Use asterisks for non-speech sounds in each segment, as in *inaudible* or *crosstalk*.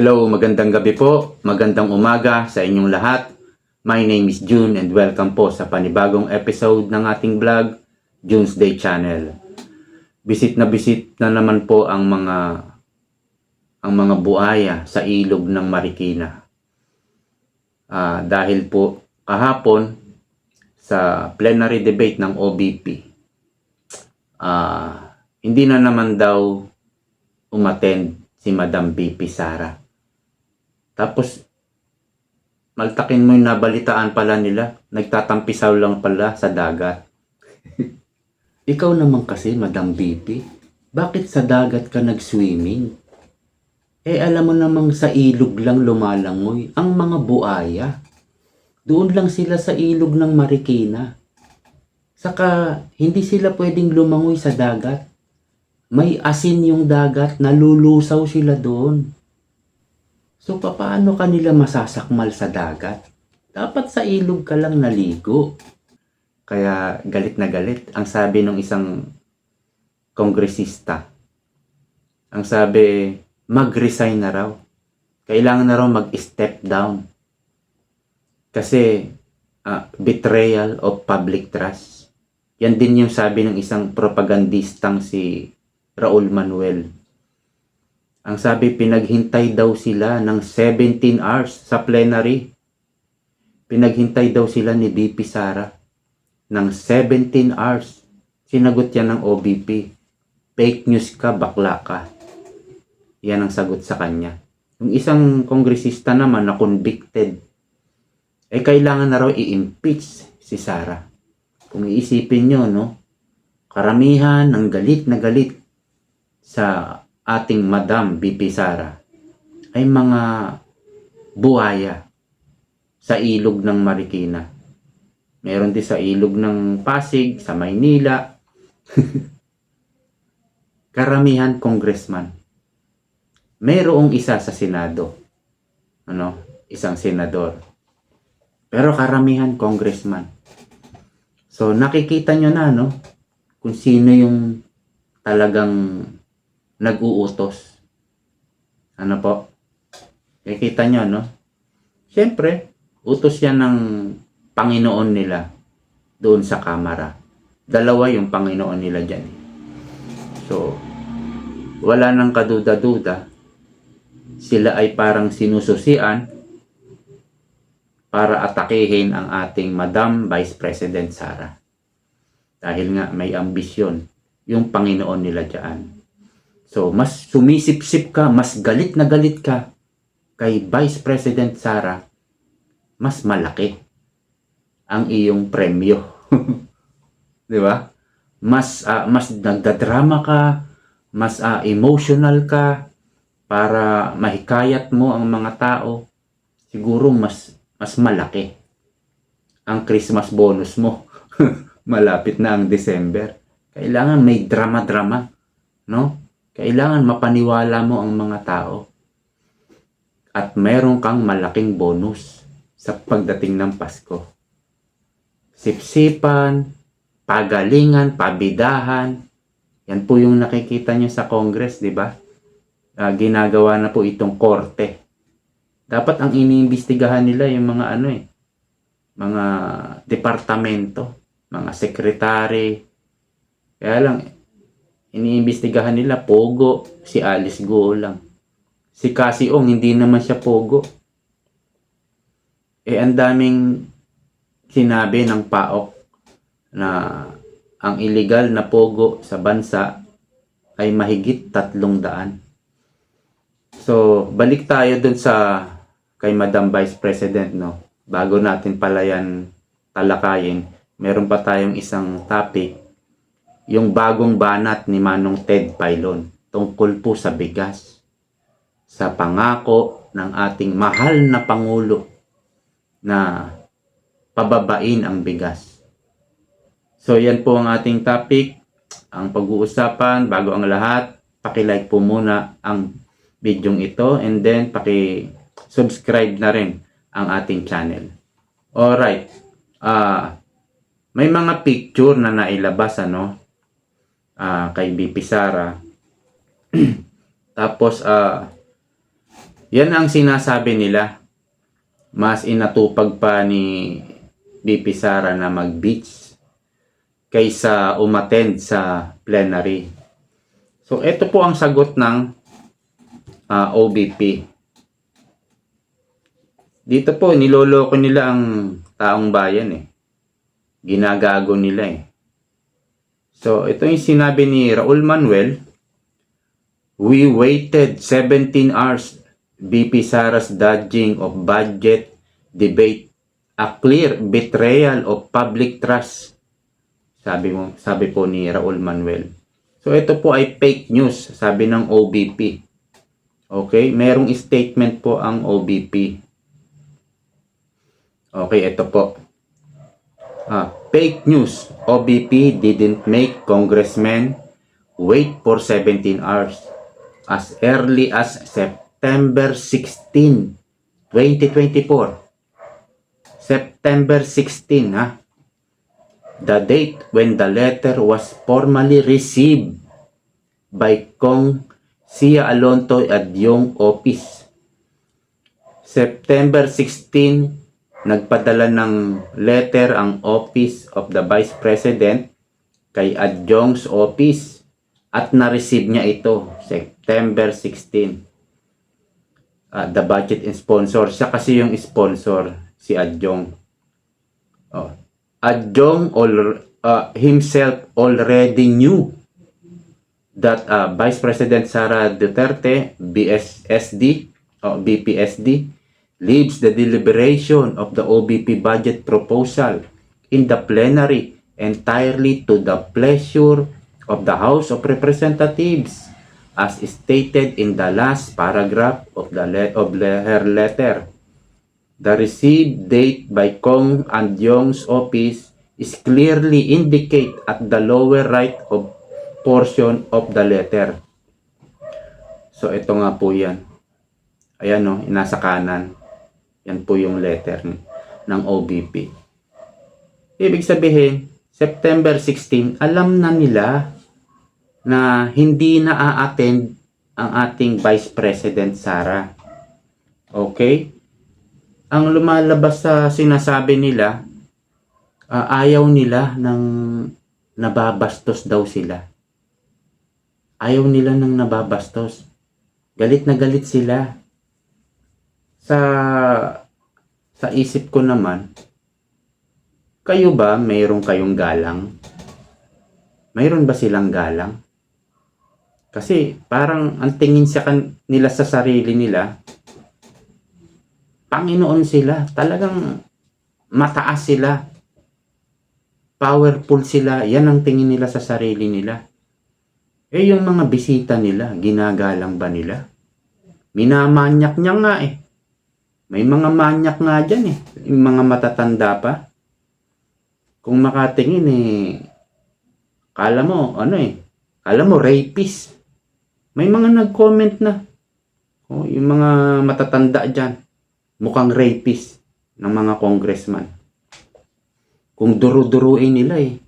Hello, magandang gabi po, magandang umaga sa inyong lahat. My name is June and welcome po sa panibagong episode ng ating vlog, June's Day Channel. Bisit na bisit na naman po ang mga ang mga buaya sa ilog ng Marikina. Ah, dahil po kahapon sa plenary debate ng OBP, ah, hindi na naman daw umattend si Madam BP Sara. Tapos, maltakin mo yung nabalitaan pala nila. Nagtatampisaw lang pala sa dagat. *laughs* Ikaw naman kasi, Madam BP, bakit sa dagat ka nag-swimming? Eh, alam mo namang sa ilog lang lumalangoy ang mga buaya. Doon lang sila sa ilog ng Marikina. Saka, hindi sila pwedeng lumangoy sa dagat. May asin yung dagat, nalulusaw sila doon. So, paano kanila masasakmal sa dagat? Dapat sa ilog ka lang naligo. Kaya galit na galit ang sabi ng isang kongresista. Ang sabi, mag-resign na raw. Kailangan na raw mag-step down. Kasi ah, betrayal of public trust. Yan din yung sabi ng isang propagandistang si Raul Manuel. Ang sabi, pinaghintay daw sila ng 17 hours sa plenary. Pinaghintay daw sila ni BP Sara ng 17 hours. Sinagot yan ng OBP. Fake news ka, bakla ka. Yan ang sagot sa kanya. Yung isang kongresista naman na convicted, eh kailangan na raw i-impeach si Sara. Kung iisipin nyo, no? Karamihan ng galit na galit sa ating Madam BP Sara ay mga buhaya sa ilog ng Marikina. Meron din sa ilog ng Pasig, sa Maynila. *laughs* Karamihan congressman. Mayroong isa sa Senado. Ano? Isang senador. Pero karamihan congressman. So nakikita nyo na no kung sino yung talagang nag-uutos. Ano po? Nakikita nyo no? Siyempre, utos yan ng Panginoon nila doon sa kamara. Dalawa yung Panginoon nila dyan. eh. So, wala nang kaduda-duda. Sila ay parang sinususian para atakehin ang ating Madam Vice President Sara. Dahil nga may ambisyon yung Panginoon nila dyan. So, mas sumisip-sip ka, mas galit na galit ka kay Vice President Sara, mas malaki ang iyong premyo. *laughs* 'Di ba? Mas ah, mas nagdadrama ka, mas ah, emotional ka para mahikayat mo ang mga tao. Siguro mas mas malaki ang Christmas bonus mo. *laughs* Malapit na ang December. Kailangan may drama-drama, no? Kailangan mapaniwala mo ang mga tao. At meron kang malaking bonus sa pagdating ng Pasko. Sipsipan, pagalingan, pabidahan. Yan po yung nakikita nyo sa Congress, di ba? Ah, ginagawa na po itong korte. Dapat ang iniimbestigahan nila yung mga ano eh, mga departamento, mga sekretary. Kaya lang, iniimbestigahan nila Pogo, si Alice Go lang. Si Cassie Ong, hindi naman siya Pogo. Eh, ang daming sinabi ng PAOK na ang illegal na Pogo sa bansa ay mahigit tatlong daan. So, balik tayo dun sa kay Madam Vice President, no? Bago natin pala yan talakayin, meron pa tayong isang topic, yung bagong banat ni Manong Ted Pailon tungkol po sa bigas. Sa pangako ng ating mahal na Pangulo na pababain ang bigas. So, yan po ang ating topic. Ang pag-uusapan, bago ang lahat, pakilike po muna ang video ito and then paki-subscribe na rin ang ating channel. Alright. Ah, may mga picture na nailabas ano ah, kay BP Sara. *clears throat* Tapos ah Yan ang sinasabi nila. Mas inatupag pa ni BP Sara na mag-beach kaysa umattend sa plenary. So, ito po ang sagot ng ah, OBP. Dito po, niloloko nila ang taong bayan eh. Ginagago nila eh. So, ito yung sinabi ni Raul Manuel. We waited 17 hours. BP Sara's dodging of budget debate. A clear betrayal of public trust. Sabi mo, sabi po ni Raul Manuel. So, ito po ay fake news, sabi ng OBP. Okay, merong statement po ang OBP. Okay, ito po. Ah, fake news. OBP didn't make congressmen wait for 17 hours. As early as September 16, 2024. September 16, ha? The date when the letter was formally received by Kong Sia Alonto at yung office. September 16, nagpadala ng letter ang Office of the Vice President kay Adjong's office at na-receive niya ito September 16. Ah, the budget and sponsor. Siya kasi yung sponsor, si Adjong. Oh. Adjong all, ah, himself already knew that uh, Vice President Sara Duterte, BSSD, o BPSD, leaves the deliberation of the OBP budget proposal in the plenary entirely to the pleasure of the House of Representatives as stated in the last paragraph of the le- of le- her letter. The received date by Kong and Yong's office is clearly indicate at the lower right of portion of the letter. So, ito nga po yan. Ayan o, nasa kanan. Yan po yung letter ng OBP. Ibig sabihin, September 16, alam na nila na hindi na a-attend ang ating Vice President Sara. Okay? Ang lumalabas sa sinasabi nila, ah, ayaw nila ng nababastos daw sila. Ayaw nila ng nababastos. Galit na galit sila. Sa sa isip ko naman, kayo ba mayroon kayong galang? Mayroon ba silang galang? Kasi parang ang tingin sa kan- nila sa sarili nila, Panginoon sila. Talagang mataas sila. Powerful sila. Yan ang tingin nila sa sarili nila. Eh yung mga bisita nila, ginagalang ba nila? Minamanyak niya nga eh. May mga manyak nga dyan eh. Yung mga matatanda pa. Kung makatingin eh, kala mo, ano eh, kala mo rapist. May mga nag-comment na. Oh, yung mga matatanda dyan, mukhang rapist ng mga congressman. Kung duru-duruin nila eh.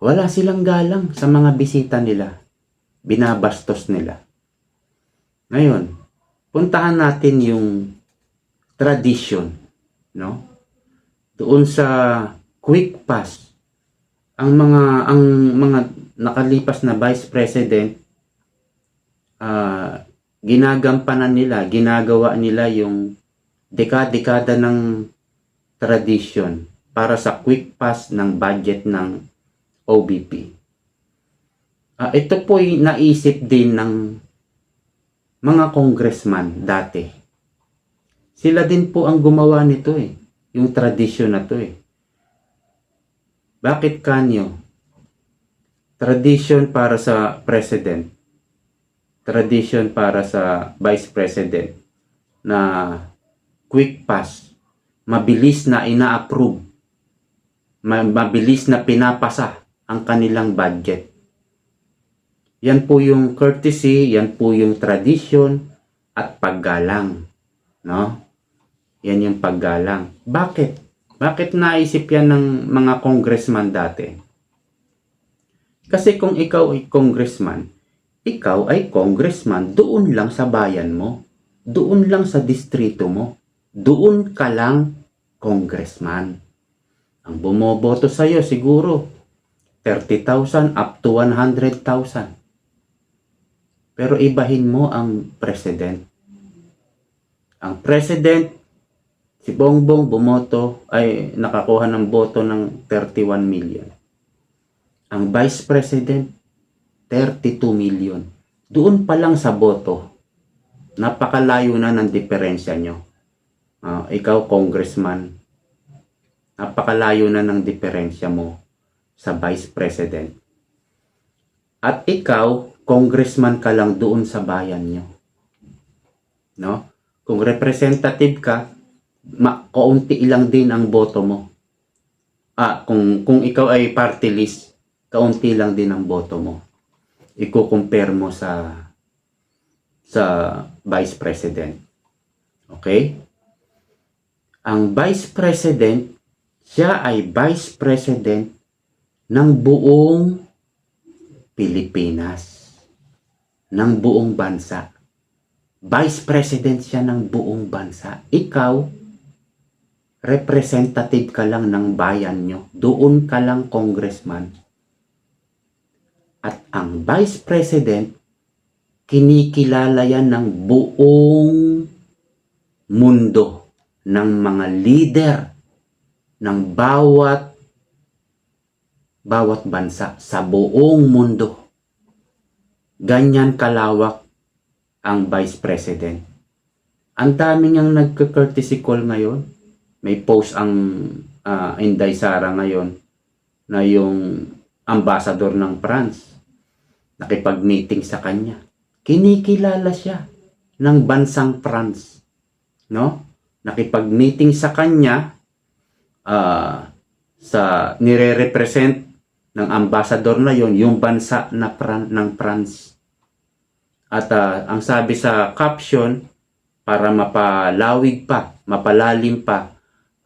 Wala silang galang sa mga bisita nila. Binabastos nila. Ngayon, puntahan natin yung tradition, no? Doon sa quick pass, ang mga ang mga nakalipas na vice president ah ginagampanan nila, ginagawa nila yung dekada-dekada ng tradition para sa quick pass ng budget ng OBP. Ah, ito po'y naisip din ng mga congressman dati. Sila din po ang gumawa nito eh. Yung tradisyon na to eh. Bakit kanyo? Tradition para sa president. Tradition para sa vice president na quick pass. Mabilis na ina-approve. Ma- mabilis na pinapasa ang kanilang budget. Yan po yung courtesy, yan po yung tradition at paggalang. No? Yan yung paggalang. Bakit? Bakit naisip yan ng mga congressman dati? Kasi kung ikaw ay congressman, ikaw ay congressman doon lang sa bayan mo. Doon lang sa distrito mo. Doon ka lang congressman. Ang bumoboto sa'yo siguro 30,000 up to 100,000. Pero ibahin mo ang president. Ang president, si Bongbong bumoto ay nakakuha ng boto ng 31 million. Ang vice president, 32 million. Doon pa lang sa boto, napakalayo na ng diferensya nyo. Ah, ikaw, congressman, napakalayo na ng diferensya mo sa vice president. At ikaw, congressman ka lang doon sa bayan nyo. No? Kung representative ka, ma kaunti lang din ang boto mo. Ah, kung, kung ikaw ay party list, kaunti lang din ang boto mo. Iko-compare mo sa sa vice president. Okay? Ang vice president, siya ay vice president ng buong Pilipinas. Ng buong bansa. Vice president siya ng buong bansa. Ikaw, representative ka lang ng bayan nyo. Doon ka lang congressman. At ang vice president, kinikilala yan ng buong mundo ng mga leader ng bawat bawat bansa sa buong mundo. Ganyan kalawak ang vice president. Ang dami niyang nagka-courtesy call ngayon. May post ang ah, Inday Sara ngayon na yung ambassador ng France nakipag-meeting sa kanya. Kinikilala siya ng bansang France. No? Nakipag-meeting sa kanya ah, sa nire-represent ng ambassador na yon yung bansa na Fran- ng France. At ah, ang sabi sa caption, para mapalawig pa, mapalalim pa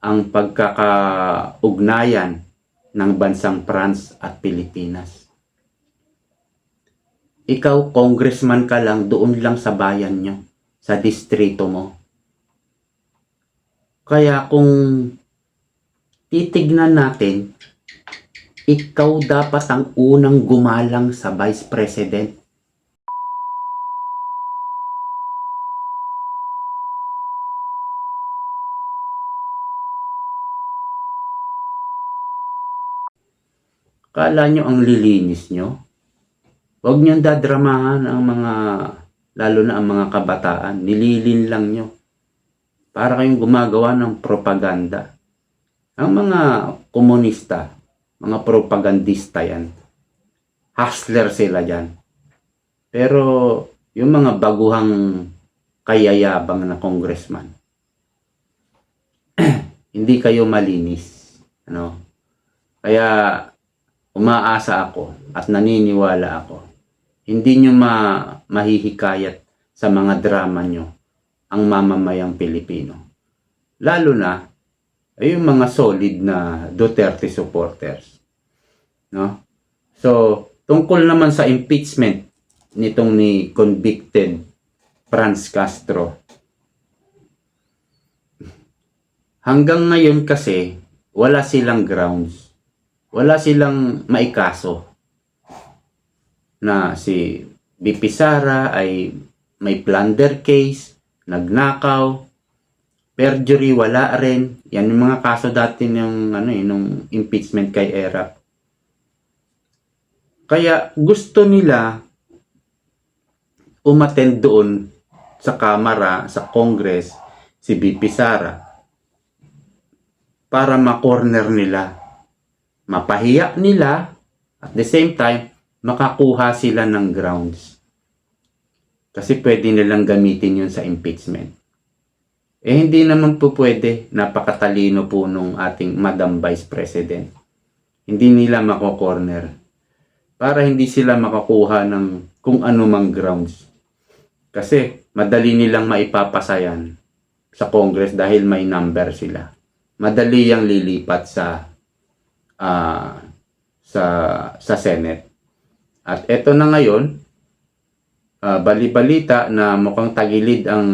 ang pagkakaugnayan ng bansang France at Pilipinas. Ikaw, congressman ka lang, doon lang sa bayan nyo, sa distrito mo. Kaya kung titignan natin, ikaw dapat ang unang gumalang sa vice president. Kala nyo ang lilinis nyo? Huwag niyong dadramahan ang mga, lalo na ang mga kabataan. Nililin lang nyo. Para kayong gumagawa ng propaganda. Ang mga komunista, mga propagandista yan. Hustler sila dyan. Pero yung mga baguhang kayayabang na congressman, *clears throat* hindi kayo malinis. Ano? Kaya umaasa ako at naniniwala ako. Hindi nyo ma mahihikayat sa mga drama nyo ang mamamayang Pilipino. Lalo na ay yung mga solid na Duterte supporters. No? So, tungkol naman sa impeachment nitong ni convicted Franz Castro. Hanggang ngayon kasi, wala silang grounds. Wala silang maikaso na si BP Sara ay may plunder case, nagnakaw, perjury wala rin. Yan yung mga kaso dati ng ano eh, nung impeachment kay Erap. Kaya gusto nila umattend doon sa Kamara, sa Congress, si BP Sara para ma-corner nila. Mapahiya nila at the same time, makakuha sila ng grounds. Kasi pwede nilang gamitin yun sa impeachment. Eh hindi naman po pwede, napakatalino po nung ating Madam Vice President. Hindi nila mako-corner. Para hindi sila makakuha ng kung anumang grounds. Kasi madali nilang maipapasayan sa Congress dahil may number sila. Madali yang lilipat sa ah, sa sa Senate. At eto na ngayon, ah, bali-balita na mukhang tagilid ang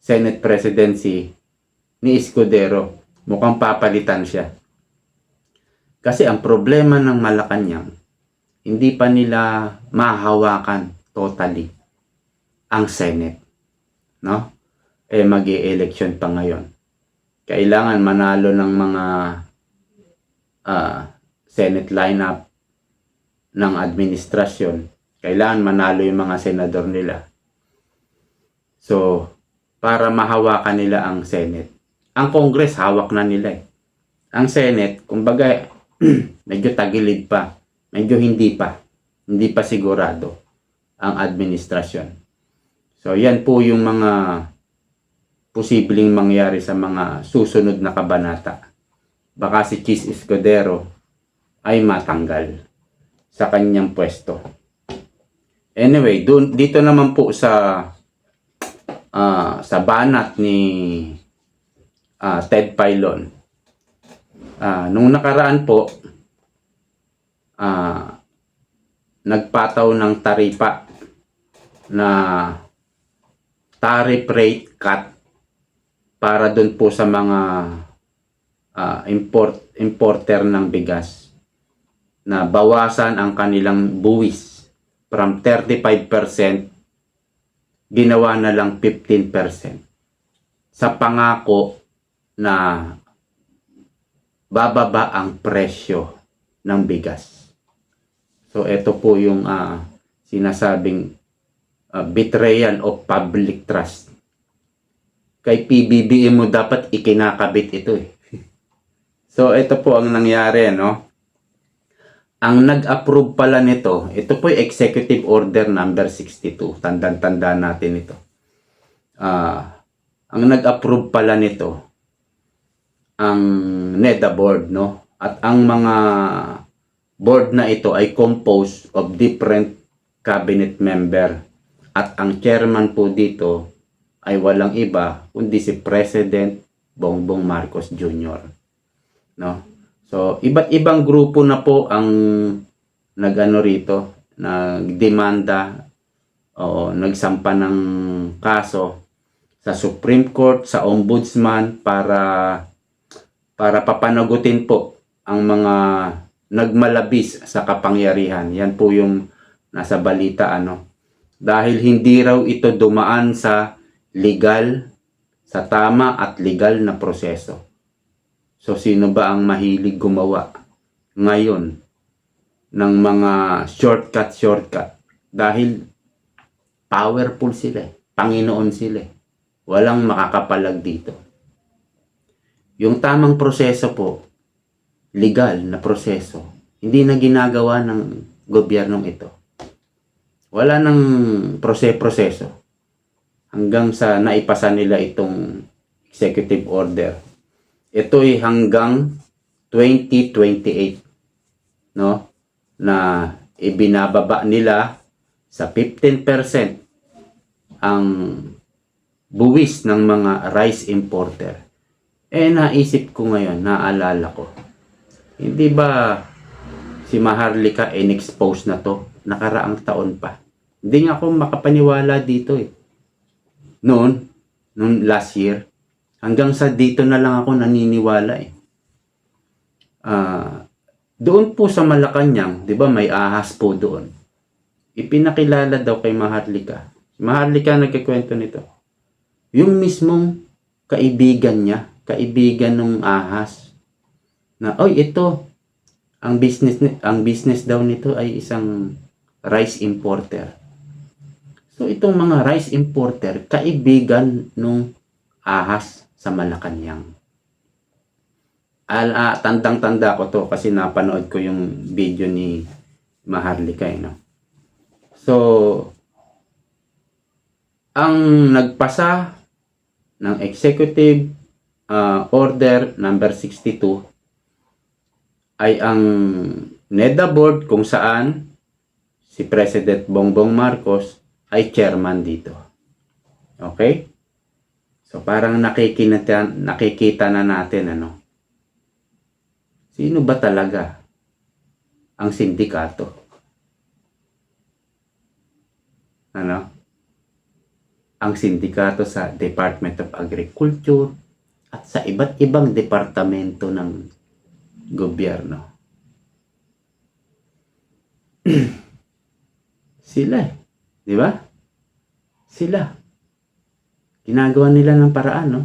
Senate presidency ni Escudero. Mukhang papalitan siya. Kasi ang problema ng Malacanang, hindi pa nila mahawakan totally ang Senate. No? Eh, mag election pa ngayon. Kailangan manalo ng mga ah, Senate lineup ng administrasyon. Kailangan manalo yung mga senador nila. So, para mahawakan nila ang Senate. Ang Congress, hawak na nila eh. Ang Senate, kumbaga, *clears throat* medyo tagilid pa. Medyo hindi pa. Hindi pa sigurado ang administrasyon. So, yan po yung mga posibleng mangyari sa mga susunod na kabanata. Baka si Chis Escudero ay matanggal sa kanyang pwesto. Anyway, dun, dito naman po sa ah, sa banat ni ah, Ted Pilon. Ah, nung nakaraan po, ah, nagpataw ng taripa na tariff rate cut para doon po sa mga ah, import importer ng bigas na bawasan ang kanilang buwis from 35% ginawa na lang 15% sa pangako na bababa ang presyo ng bigas. So ito po yung ah, sinasabing ah, betrayal of public trust. Kay PBBM mo dapat ikinakabit ito eh. So ito po ang nangyari no. Ang nag-approve pala nito, ito po yung Executive Order number 62. Tandang-tanda natin ito. Ah, ang nag-approve pala nito ang NEDA board, no? At ang mga board na ito ay composed of different cabinet member. At ang chairman po dito ay walang iba kundi si President Bongbong Marcos Jr. No? So, iba't ibang grupo na po ang nagano rito, nagdemanda o nagsampa ng kaso sa Supreme Court, sa Ombudsman para para papanagutin po ang mga nagmalabis sa kapangyarihan. Yan po yung nasa balita ano. Dahil hindi raw ito dumaan sa legal, sa tama at legal na proseso. So sino ba ang mahilig gumawa ngayon ng mga shortcut shortcut dahil powerful sila, eh. Panginoon sila. eh. Walang makakapalag dito. Yung tamang proseso po, legal na proseso, hindi na ginagawa ng gobyernong ito. Wala nang prose-proseso hanggang sa naipasa nila itong executive order ito ay hanggang 2028 no na ibinababa nila sa 15% ang buwis ng mga rice importer. Eh naisip ko ngayon, naalala ko. Hindi ba si Maharlika in-expose na to nakaraang taon pa? Hindi nga ako makapaniwala dito eh. Noon, noon last year, Hanggang sa dito na lang ako naniniwala eh. Ah, doon po sa Malacanang, 'di ba, may ahas po doon. Ipinakilala daw kay Maharlika. Maharlika nagkikwento nito. Yung mismong kaibigan niya, kaibigan ng ahas na oy ito ang business ang business daw nito ay isang rice importer. So itong mga rice importer kaibigan nung ahas sa Malacanang. Al, ah, tandang-tanda ko to kasi napanood ko yung video ni Maharlika. Eh, no? So, ang nagpasa ng Executive ah, Order number 62 ay ang NEDA board kung saan si President Bongbong Marcos ay chairman dito. Okay? So parang nakikita, nakikita na natin ano. Sino ba talaga ang sindikato? ano, ang sindikato sa Department of Agriculture at sa iba't ibang departamento ng gobyerno. *clears throat* Sila eh. Di ba? Sila. Ginagawa nila ng paraan, no?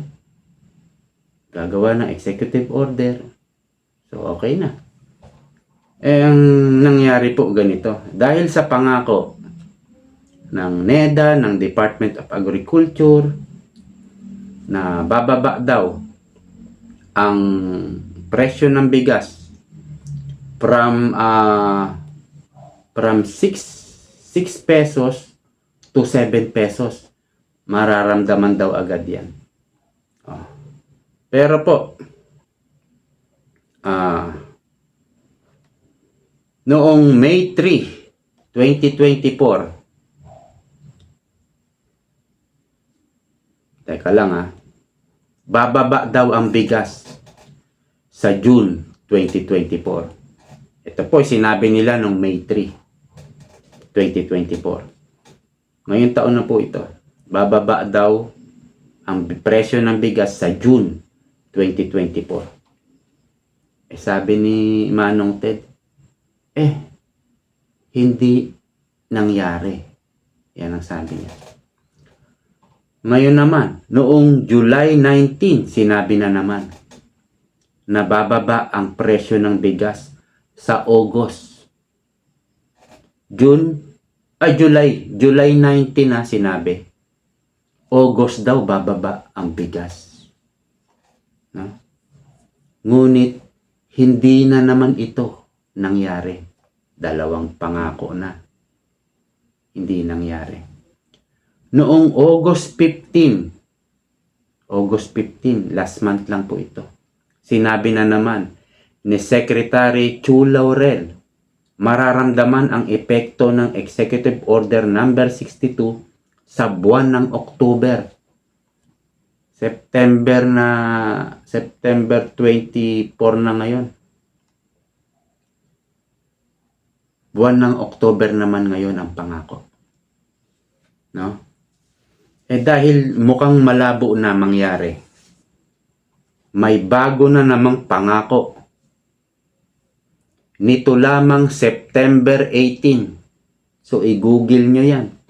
Gagawa ng executive order. So, okay na. Eh, ang nangyari po ganito. Dahil sa pangako ng NEDA, ng Department of Agriculture, na bababa daw ang presyo ng bigas from ah from 6 6 pesos to 7 pesos mararamdaman daw agad yan. Oh. Pero po ah noong May 3, 2024 Teka lang ah. Bababa daw ang bigas sa June 2024. Ito po sinabi nila noong May 3, 2024. Ngayong taon na po ito. Bababa daw ang presyo ng bigas sa June 2024. Eh sabi ni Manong Ted, eh, hindi nangyari. Yan ang sabi niya. Ngayon naman, noong July 19, sinabi na naman na bababa ang presyo ng bigas sa August. June, ay July, July 19 na sinabi. August daw bababa ang bigas. No? Ngunit, hindi na naman ito nangyari. Dalawang pangako na. Hindi nangyari noong August 15. August 15, last month lang po ito. Sinabi na naman ni Secretary Chu Laurel, mararamdaman ang epekto ng Executive Order number 62 sa buwan ng October. September na September 24 na ngayon. Buwan ng October naman ngayon ang pangako. No? Eh dahil mukhang malabo na mangyari, may bago na namang pangako. Nito lamang September 18. So i-google nyo yan.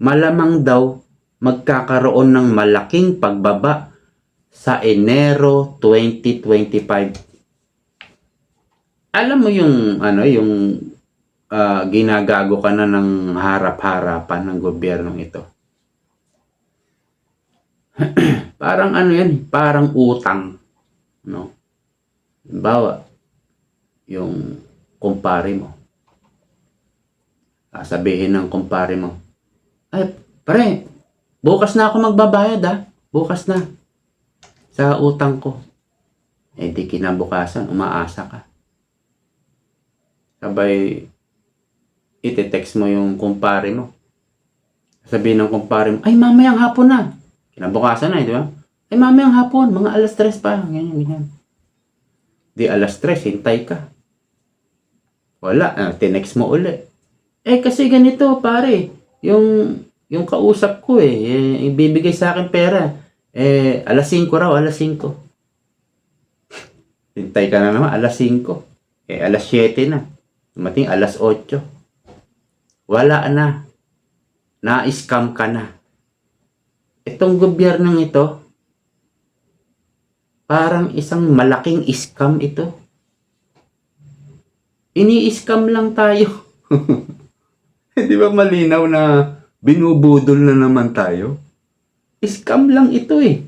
Malamang daw magkakaroon ng malaking pagbaba sa Enero 2025. Alam mo yung ano yung ah, ginagago ka na ng harap-harapan ng gobyernong ito. *clears throat* parang ano yan, parang utang. No? Bawa, yung kumpare mo. Sasabihin ng kumpare mo, ay, pare, bukas na ako magbabayad ah. Bukas na. Sa utang ko. Eh di kinabukasan, umaasa ka. Sabay, iti-text mo yung kumpare mo. Sabihin ng kumpare mo, ay mamayang hapon na. Kinabukasan na, eh, di ba? Ay, mamayang hapon, mga alas tres pa. Ganyan, ganyan. Di alas tres, hintay ka. Wala, ah, tinext mo uli. Eh, kasi ganito, pare. Yung, yung kausap ko eh, eh, ibibigay sa akin pera. Eh, alas 5 raw, alas 5. *laughs* hintay ka na naman, alas 5. Eh, alas 7 na. Dumating alas 8. Wala na. Na-scam ka na itong gobyernong ito, parang isang malaking scam ito. Ini-scam lang tayo. *laughs* Di ba malinaw na binubudol na naman tayo? Scam lang ito eh.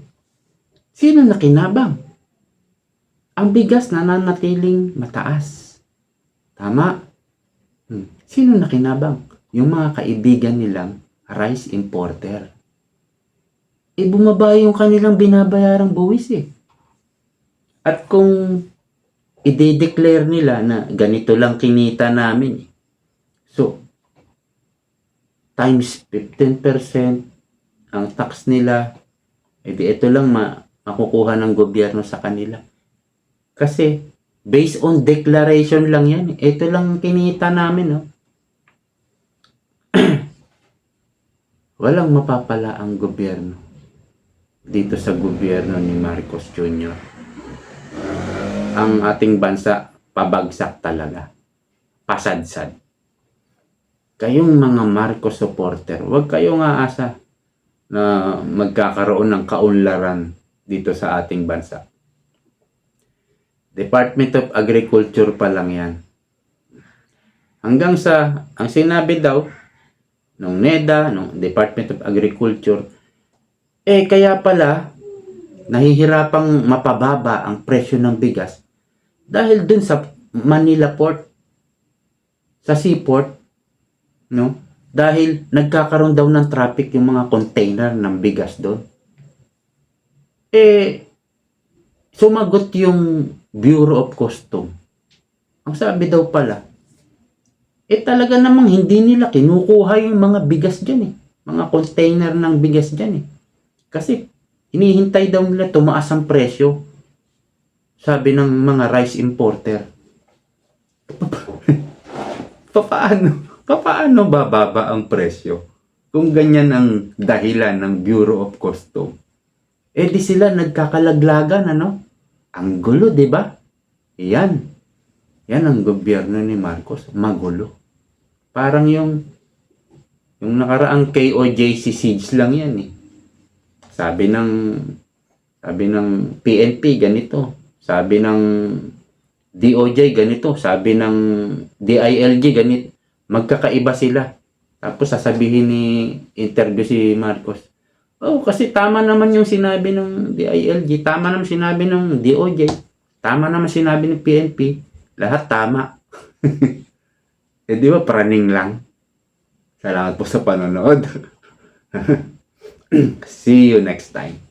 Sino nakinabang? Ang bigas nananatiling mataas. Tama? Hmm. Sino nakinabang? Yung mga kaibigan nilang rice importer eh bumaba yung kanilang binabayarang buwis eh. At kung i-declare nila na ganito lang kinita namin, eh. so, times 15% ang tax nila, edi ito lang ma makukuha ng gobyerno sa kanila. Kasi, based on declaration lang yan. Ito lang kinita namin, no? *clears throat* walang mapapala ang gobyerno dito sa gobyerno ni Marcos Jr. Ang ating bansa pabagsak talaga. Pasadsad. Kayong mga Marcos supporter, huwag kayong aasa na magkakaroon ng kaunlaran dito sa ating bansa. Department of Agriculture pa lang yan. Hanggang sa, ang sinabi daw, nung NEDA, nung Department of Agriculture, eh kaya pala, nahihirapang mapababa ang presyo ng bigas dahil dun sa Manila Port, sa seaport, no? Dahil nagkakaroon daw ng traffic yung mga container ng bigas doon. Eh, sumagot yung Bureau of Custom. Ang sabi daw pala, eh talaga namang hindi nila kinukuha yung mga bigas dyan eh. Mga container ng bigas dyan eh. Kasi hinihintay daw nila tumaas ang presyo. Sabi ng mga rice importer. *laughs* Papaano? Papaano bababa ang presyo? Kung ganyan ang dahilan ng Bureau of Custom. Eh di sila nagkakalaglagan ano? Ang gulo, di ba? Yan. Yan ang gobyerno ni Marcos. Magulo. Parang yung yung nakaraang KOJC siege lang yan eh. Sabi ng sabi ng PNP ganito. Sabi ng DOJ ganito. Sabi ng DILG ganito. Magkakaiba sila. Tapos sasabihin ni interview si Marcos. Oh, kasi tama naman yung sinabi ng DILG. Tama naman sinabi ng DOJ. Tama naman sinabi ng PNP. Lahat tama. *laughs* eh di ba praning lang? Salamat po sa panonood. *laughs* See you next time.